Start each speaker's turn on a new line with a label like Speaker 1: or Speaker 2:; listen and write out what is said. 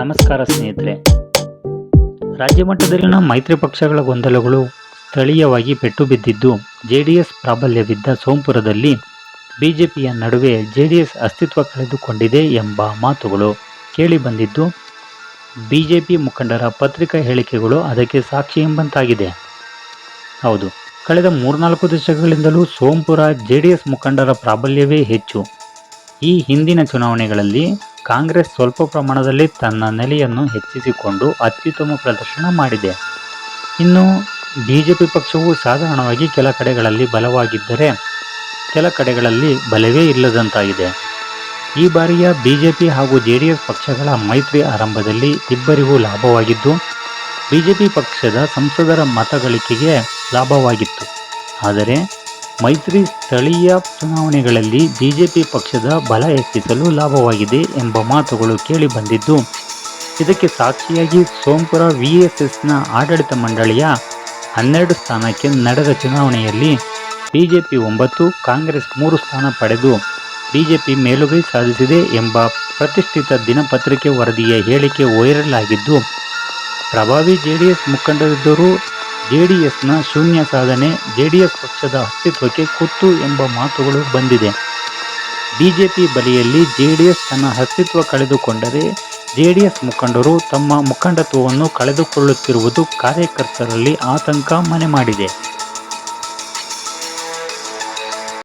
Speaker 1: ನಮಸ್ಕಾರ ಸ್ನೇಹಿತರೆ. ರಾಜ್ಯ ಮಟ್ಟದಲ್ಲಿನ ಮೈತ್ರಿ ಪಕ್ಷಗಳ ಗೊಂದಲಗಳು ಸ್ಥಳೀಯವಾಗಿ ಪೆಟ್ಟು ಬಿದ್ದಿದ್ದು, ಜೆಡಿಎಸ್ ಪ್ರಾಬಲ್ಯವಿದ್ದ ಸೋಂಪುರದಲ್ಲಿ ಬಿಜೆಪಿಯ ನಡುವೆ ಜೆಡಿಎಸ್ ಅಸ್ತಿತ್ವ ಕಳೆದುಕೊಂಡಿದೆ ಎಂಬ ಮಾತುಗಳು ಕೇಳಿಬಂದಿದ್ದು ಬಿಜೆಪಿ ಮುಖಂಡರ ಪತ್ರಿಕಾ ಹೇಳಿಕೆಗಳು ಅದಕ್ಕೆ ಸಾಕ್ಷಿ ಎಂಬಂತಾಗಿದೆ. ಹೌದು, ಕಳೆದ ಮೂರ್ನಾಲ್ಕು ದಶಕಗಳಿಂದಲೂ ಸೋಂಪುರ ಜೆಡಿಎಸ್ ಮುಖಂಡರ ಪ್ರಾಬಲ್ಯವೇ ಹೆಚ್ಚು. ಈ ಹಿಂದಿನ ಚುನಾವಣೆಗಳಲ್ಲಿ ಕಾಂಗ್ರೆಸ್ ಸ್ವಲ್ಪ ಪ್ರಮಾಣದಲ್ಲಿ ತನ್ನ ನೆಲೆಯನ್ನು ಹೆಚ್ಚಿಸಿಕೊಂಡು ಅತ್ಯುತ್ತಮ ಪ್ರದರ್ಶನ ಮಾಡಿದೆ. ಇನ್ನು ಬಿಜೆಪಿ ಪಕ್ಷವು ಸಾಧಾರಣವಾಗಿ ಕೆಲ ಕಡೆಗಳಲ್ಲಿ ಬಲವಾಗಿದ್ದರೆ ಕೆಲ ಕಡೆಗಳಲ್ಲಿ ಬಲವೇ ಇಲ್ಲದಂತಾಗಿದೆ. ಈ ಬಾರಿಯ ಬಿಜೆಪಿ ಹಾಗೂ ಜೆ ಡಿ ಎಸ್ ಪಕ್ಷಗಳ ಮೈತ್ರಿ ಆರಂಭದಲ್ಲಿ ಇಬ್ಬರಿಗೂ ಲಾಭವಾಗಿದ್ದು, ಬಿಜೆಪಿ ಪಕ್ಷದ ಸಂಸದರ ಮತಗಳಿಕೆಗೆ ಲಾಭವಾಗಿತ್ತು. ಆದರೆ ಮೈತ್ರಿ ಸ್ಥಳೀಯ ಚುನಾವಣೆಗಳಲ್ಲಿ ಬಿಜೆಪಿ ಪಕ್ಷದ ಬಲ ಹೆಚ್ಚಿಸಲು ಲಾಭವಾಗಿದೆ ಎಂಬ ಮಾತುಗಳು ಕೇಳಿಬಂದಿದ್ದು, ಇದಕ್ಕೆ ಸಾಕ್ಷಿಯಾಗಿ ಸೋಂಪುರ ವಿಎಸ್ಎಸ್ನ ಆಡಳಿತ ಮಂಡಳಿಯ ಹನ್ನೆರಡು ಸ್ಥಾನಕ್ಕೆ ನಡೆದ ಚುನಾವಣೆಯಲ್ಲಿ ಬಿಜೆಪಿ ಒಂಬತ್ತು, ಕಾಂಗ್ರೆಸ್ ಮೂರು ಸ್ಥಾನ ಪಡೆದು ಬಿಜೆಪಿ ಮೇಲುಗೈ ಸಾಧಿಸಿದೆ ಎಂಬ ಪ್ರತಿಷ್ಠಿತ ದಿನಪತ್ರಿಕೆ ವರದಿಯ ಹೇಳಿಕೆ ವೈರಲ್ ಆಗಿದ್ದು, ಪ್ರಭಾವಿ ಜೆಡಿಎಸ್ ಮುಖಂಡರಿದ್ದರೂ ಜೆಡಿಎಸ್ನ ಶೂನ್ಯ ಸಾಧನೆ, ಜೆಡಿಎಸ್ ಪಕ್ಷದ ಅಸ್ತಿತ್ವಕ್ಕೆ ಕುತ್ತು ಎಂಬ ಮಾತುಗಳು ಬಂದಿದೆ. ಬಿಜೆಪಿ ಬಲಿಯಲ್ಲಿ ಜೆಡಿಎಸ್ ತನ್ನ ಅಸ್ತಿತ್ವ ಕಳೆದುಕೊಂಡರೆ ಜೆಡಿಎಸ್ ಮುಖಂಡರು ತಮ್ಮ ಮುಖಂಡತ್ವವನ್ನು ಕಳೆದುಕೊಳ್ಳುತ್ತಿರುವುದು ಕಾರ್ಯಕರ್ತರಲ್ಲಿ ಆತಂಕ ಮನೆ ಮಾಡಿದೆ.